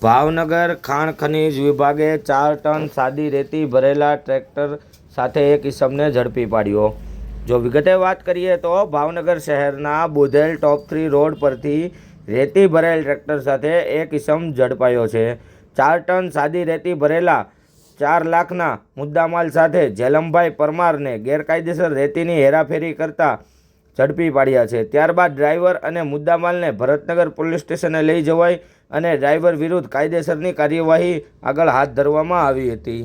ભાવનગર ખાણ ખનીજ વિભાગે ચાર ટન સાદી રેતી ભરેલા ટ્રેક્ટર સાથે એક ઈસમને ઝડપી પાડ્યો. જો વિગતે વાત કરીએ તો ભાવનગર શહેરના બુધેલ ટોપ થ્રી રોડ પરથી રેતી ભરેલ ટ્રેક્ટર સાથે એક ઈસમ ઝડપાયો છે. ચાર ટન સાદી રેતી ભરેલા ચાર લાખના મુદ્દામાલ સાથે જેલમભાઈ પરમારને ગેરકાયદેસર રેતીની હેરાફેરી કરતા ઝડપી પાડ્યા છે. ત્યારબાદ ડ્રાઈવર અને મુદ્દામાલને ભરતનગર પોલીસ સ્ટેશને લઈ જવાઈ અને ડ્રાઈવર વિરુદ્ધ કાયદેસરની કાર્યવાહી આગળ હાથ ધરવામાં આવી હતી.